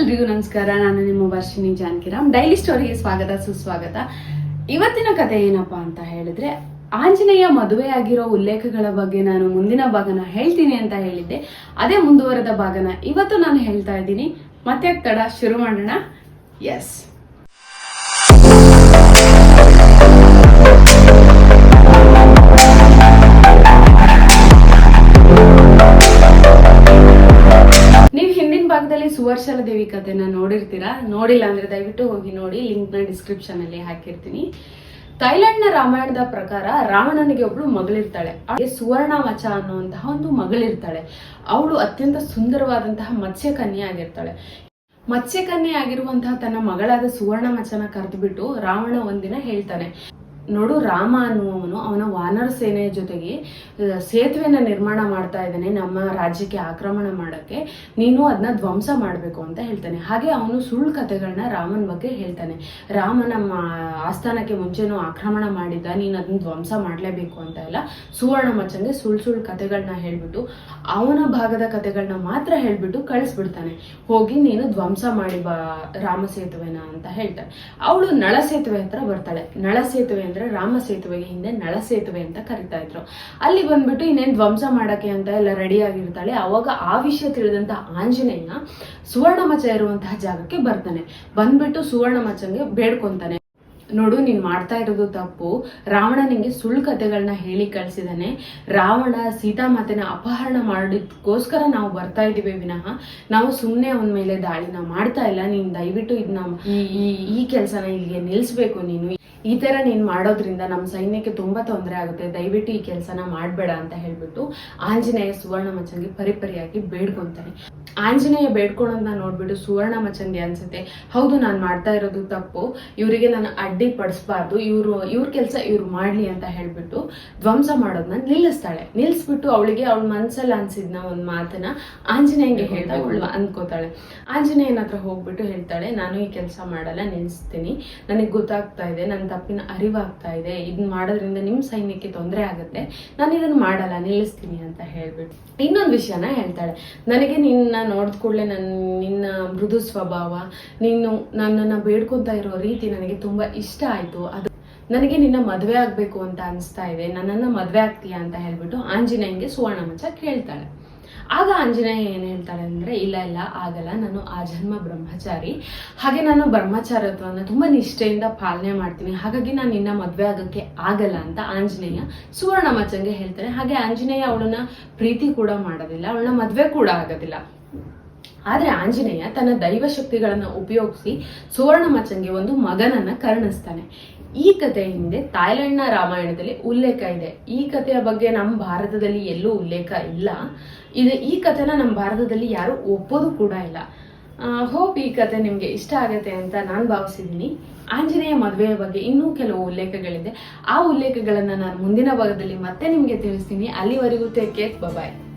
ಎಲ್ರಿಗೂ ನಮಸ್ಕಾರ. ನಾನು ನಿಮ್ಮ ವರ್ಷಿನಿ ಜಾನಕಿರಾಮ್. ಡೈಲಿ ಸ್ಟೋರಿಗೆ ಸ್ವಾಗತ, ಸುಸ್ವಾಗತ. ಇವತ್ತಿನ ಕತೆ ಏನಪ್ಪಾ ಅಂತ ಹೇಳಿದ್ರೆ, ಆಂಜನೇಯ ಮದುವೆಯಾಗಿರೋ ಉಲ್ಲೇಖಗಳ ಬಗ್ಗೆ ನಾನು ಮುಂದಿನ ಭಾಗನ ಹೇಳ್ತೀನಿ ಅಂತ ಹೇಳಿದ್ದೆ. ಅದೇ ಮುಂದುವರೆದ ಭಾಗನ ಇವತ್ತು ನಾನು ಹೇಳ್ತಾ ಇದ್ದೀನಿ. ಮತ್ತೆ ತಡ, ಶುರು ಮಾಡೋಣ. ಎಸ್ ಭಾಗದಲ್ಲಿ ದೇವಿ ಕಥೆನ ನೋಡಿರ್ತೀರಾ? ನೋಡಿಲ್ಲ ಅಂದ್ರೆ ದಯವಿಟ್ಟು ಹೋಗಿ ನೋಡಿ ಲಿಂಕ್ನ ಡಿಸ್ಕ್ರಿಪ್ಷನ್ ಅಲ್ಲಿ ಹಾಕಿರ್ತೀನಿ. ಥೈಲ್ಯಾಂಡ್ನ ರಾಮಾಯಣದ ಪ್ರಕಾರ ರಾವಣನಿಗೆ ಒಬ್ಳು ಮಗಳಿರ್ತಾಳೆ. ಅವಳಿಗೆ ಸುವರ್ಣ ವಚ ಅನ್ನುವಂತಹ ಒಂದು ಮಗಳಿರ್ತಾಳೆ. ಅವಳು ಅತ್ಯಂತ ಸುಂದರವಾದಂತಹ ಮತ್ಸ್ಯ ಕನ್ಯೆ ಆಗಿರ್ತಾಳೆ. ಮತ್ಸ್ಯ ಕನ್ಯೆ ಆಗಿರುವಂತಹ ತನ್ನ ಮಗಳಾದ ಸುವರ್ಣ ಮಚನ ಕರೆದುಬಿಟ್ಟು ರಾವಣ ಒಂದಿನ ಹೇಳ್ತಾನೆ ನೋಡು, ರಾಮ ಅನ್ನುವನು ಅವನ ವಾನರ ಸೇನೆಯ ಜೊತೆಗೆ ಸೇತುವೆನ ನಿರ್ಮಾಣ ಮಾಡ್ತಾ ಇದ್ದಾನೆ ನಮ್ಮ ರಾಜ್ಯಕ್ಕೆ ಆಕ್ರಮಣ ಮಾಡಕ್ಕೆ. ನೀನು ಅದನ್ನ ಧ್ವಂಸ ಮಾಡಬೇಕು ಅಂತ ಹೇಳ್ತಾನೆ. ಹಾಗೆ ಅವನು ಸುಳ್ಳು ಕಥೆಗಳನ್ನ ರಾಮನ ಬಗ್ಗೆ ಹೇಳ್ತಾನೆ. ರಾಮ ನಮ್ಮ ಆಸ್ಥಾನಕ್ಕೆ ಮುಂಚೆನು ಆಕ್ರಮಣ ಮಾಡಿದ್ದ, ನೀನು ಅದನ್ನ ಧ್ವಂಸ ಮಾಡಲೇಬೇಕು ಅಂತ ಎಲ್ಲ ಸುವರ್ಣ ಮಚ್ಚಂಗೆ ಸುಳ್ಳು ಸುಳ್ಳು ಕಥೆಗಳನ್ನ ಹೇಳ್ಬಿಟ್ಟು, ಅವನ ಭಾಗದ ಕಥೆಗಳನ್ನ ಮಾತ್ರ ಹೇಳ್ಬಿಟ್ಟು ಕಳಿಸ್ಬಿಡ್ತಾನೆ. ಹೋಗಿ ನೀನು ಧ್ವಂಸ ಮಾಡಿ ಬಾ, ರಾಮ ಸೇತುವೆನ ಅಂತ ಹೇಳ್ತಾನೆ. ಅವಳು ನಳ ಸೇತುವೆ ಹತ್ರ ಬರ್ತಾಳೆ. ನಳ ಸೇತುವೆ ಅಂದ್ರೆ ರಾಮ ಸೇತುವೆಗೆ ಹಿಂದೆ ನಳ ಸೇತುವೆ ಅಂತ ಕರಿತಾ ಇದ್ರು. ಅಲ್ಲಿ ಬಂದ್ಬಿಟ್ಟು ಇನ್ನೇನ್ ಧ್ವಂಸ ಮಾಡಕ್ಕೆ ಅಂತ ಎಲ್ಲ ರೆಡಿ ಆಗಿರ್ತಾಳೆ. ಅವಾಗ ಆ ವಿಷಯ ತಿಳಿದಂತ ಆಂಜನೇಯ ಸುವರ್ಣಮಚ ಇರುವಂತಹ ಜಾಗಕ್ಕೆ ಬರ್ತಾನೆ. ಬಂದ್ಬಿಟ್ಟು ಸುವರ್ಣಮಚಂಗೆ ಬೇಡ್ಕೊಂತಾನೆ. ನೋಡು, ನೀನ್ ಮಾಡ್ತಾ ಇರೋದು ತಪ್ಪು. ರಾವಣ ನಿಂಗೆ ಸುಳ್ಳು ಕಥೆಗಳನ್ನ ಹೇಳಿ ಕಳ್ಸಿದಾನೆ. ರಾವಣ ಸೀತಾಮಾತೆನ ಅಪಹರಣ ಮಾಡಿದ್ಕೋಸ್ಕರ ನಾವು ಬರ್ತಾ ಇದೀವಿ ವಿನಃ. ನಾವು ಸುಮ್ಮನೆ ಅವನ ಮೇಲೆ ದಾಳಿನ ಮಾಡ್ತಾ ಇಲ್ಲ. ನೀನ್ ದಯವಿಟ್ಟು ಇದನ್ನ ಈ ಈ ಕೆಲಸನ ಇಲ್ಲಿಗೆ ನಿಲ್ಲಿಸ್ಬೇಕು ನೀನು. ಈ ತರ ನೀನ್ ಮಾಡೋದ್ರಿಂದ ನಮ್ಮ ಸೈನ್ಯಕ್ಕೆ ತುಂಬಾ ತೊಂದರೆ ಆಗುತ್ತೆ. ದಯವಿಟ್ಟು ಈ ಕೆಲಸನ ಮಾಡಬೇಡ ಅಂತ ಹೇಳ್ಬಿಟ್ಟು ಆಂಜನೇಯ ಸುವರ್ಣ ಮಚ್ಚಂಗೆ ಪರಿಪರಿಯಾಗಿ ಬೇಡ್ಕೊಂತಾನೆ. ಆಂಜನೇಯ ಬೇಡ್ಕೊಳೋದನ್ನ ನೋಡ್ಬಿಟ್ಟು ಸುವರ್ಣ ಅನ್ಸುತ್ತೆ. ಹೌದು ನಾನು ಮಾಡ್ತಾ ಇರೋದು ತಪ್ಪು. ಇವರಿಗೆ ನಾನು ಅಡ್ಡಿ ಪಡಿಸ್ಬಾರ್ದು. ಇವರು ಇವ್ರ ಕೆಲಸ ಇವ್ರು ಮಾಡ್ಲಿ ಅಂತ ಹೇಳ್ಬಿಟ್ಟು ಧ್ವಂಸ ಮಾಡೋದನ್ನ ನಿಲ್ಲಿಸ್ತಾಳೆ. ನಿಲ್ಲಿಸ್ಬಿಟ್ಟು ಅವಳಿಗೆ ಅವಳ ಮನಸ್ಸಲ್ಲಿ ಅನ್ಸಿದ್ನ ಒಂದ್ ಮಾತನ್ನ ಆಂಜನೇಯಂಗೆ ಹೇಳ್ದಾಗ ಅವಳು ಅನ್ಕೋತಾಳೆ. ಆಂಜನೇಯನ ಹತ್ರ ಹೋಗ್ಬಿಟ್ಟು ಹೇಳ್ತಾಳೆ ನಾನು ಈ ಕೆಲಸ ಮಾಡಲ್ಲ ನಿಲ್ಲಿಸ್ತೀನಿ ನನಗೆ ಗೊತ್ತಾಗ್ತಾ ಇದೆ. ನನ್ನ ತಪ್ಪಿನ ಅರಿವಾಗ್ತಾ ಇದೆ. ಇದನ್ನ ಮಾಡೋದ್ರಿಂದ ನಿಮ್ಮ ಸೈನ್ಯಕ್ಕೆ ತೊಂದರೆ ಆಗುತ್ತೆ. ನಾನು ಇದನ್ನ ಮಾಡಲ್ಲ, ನಿಲ್ಲಿಸ್ತೀನಿ ಅಂತ ಹೇಳ್ಬಿಟ್ಟು ಇನ್ನೊಂದು ವಿಷಯನ ಹೇಳ್ತಾಳೆ. ನನಗೆ ನಿನ್ನ ನೋಡಿದ ಕೂಡಲೇ ನನ್ನ ನಿನ್ನ ಮೃದು ಸ್ವಭಾವ, ನೀನು ನನ್ನನ್ನು ಬೇಡ್ಕೊತಾ ಇರೋ ರೀತಿ ನನಗೆ ತುಂಬಾ ಇಷ್ಟ ಆಯ್ತು. ಅದು ನನಗೆ ನಿನ್ನ ಮದುವೆ ಆಗಬೇಕು ಅಂತ ಅನಿಸ್ತಾ ಇದೆ. ನನ್ನನ್ನು ಮದುವೆ ಆಗ್ತೀಯಾ ಅಂತ ಹೇಳ್ಬಿಟ್ಟು ಆಂಜನೇಯಂಗೆ ಸುವರ್ಣ ಮಚ್ಚ ಕೇಳ್ತಾಳೆ. ಆಗ ಆಂಜನೇಯ ಏನ್ ಹೇಳ್ತಾಳೆ ಅಂದ್ರೆ, ಇಲ್ಲ ಇಲ್ಲ, ಆಗಲ್ಲ, ನಾನು ಆ ಜನ್ಮ ಬ್ರಹ್ಮಚಾರಿ. ಹಾಗೆ ನಾನು ಬ್ರಹ್ಮಚಾರತ್ವನ ತುಂಬಾ ನಿಷ್ಠೆಯಿಂದ ಪಾಲನೆ ಮಾಡ್ತೀನಿ. ಹಾಗಾಗಿ ನಾನು ನಿನ್ನ ಮದ್ವೆ ಆಗಕ್ಕೆ ಆಗಲ್ಲ ಅಂತ ಆಂಜನೇಯ ಸುವರ್ಣ ಮಚ್ಚಂಗೆ ಹೇಳ್ತಾನೆ ಹಾಗೆ ಆಂಜನೇಯ ಅವಳನ್ನ ಪ್ರೀತಿ ಕೂಡ ಮಾಡೋದಿಲ್ಲ, ಅವಳನ್ನ ಮದ್ವೆ ಕೂಡ ಆಗೋದಿಲ್ಲ. ಆದ್ರೆ ಆಂಜನೇಯ ತನ್ನ ದೈವ ಶಕ್ತಿಗಳನ್ನ ಉಪಯೋಗಿಸಿ ಸುವರ್ಣ ಮಚ್ಚಂಗೆ ಒಂದು ಮಗನನ್ನ ಕರುಣಿಸ್ತಾನೆ. ಈ ಕಥೆ ಹಿಂದೆ ಥಾಯ್ಲೆಂಡ್ನ ರಾಮಾಯಣದಲ್ಲಿ ಉಲ್ಲೇಖ ಇದೆ. ಈ ಕಥೆಯ ಬಗ್ಗೆ ನಮ್ಮ ಭಾರತದಲ್ಲಿ ಎಲ್ಲೂ ಉಲ್ಲೇಖ ಇಲ್ಲ. ಇದು ಈ ಕಥೆನ ನಮ್ಮ ಭಾರತದಲ್ಲಿ ಯಾರು ಒಪ್ಪೋದು ಕೂಡ ಇಲ್ಲ. ಹೋಪ್ ಈ ಕತೆ ನಿಮಗೆ ಇಷ್ಟ ಆಗುತ್ತೆ ಅಂತ ನಾನು ಭಾವಿಸಿದ್ದೀನಿ ಆಂಜನೇಯ ಮದುವೆಯ ಬಗ್ಗೆ ಇನ್ನೂ ಕೆಲವು ಉಲ್ಲೇಖಗಳಿದೆ. ಆ ಉಲ್ಲೇಖಗಳನ್ನು ನಾನು ಮುಂದಿನ ಭಾಗದಲ್ಲಿ ಮತ್ತೆ ನಿಮಗೆ ತಿಳಿಸ್ತೀನಿ. ಅಲ್ಲಿವರೆಗೂ ಟೇಕ್ ಕೇರ್ ಬಾಯ್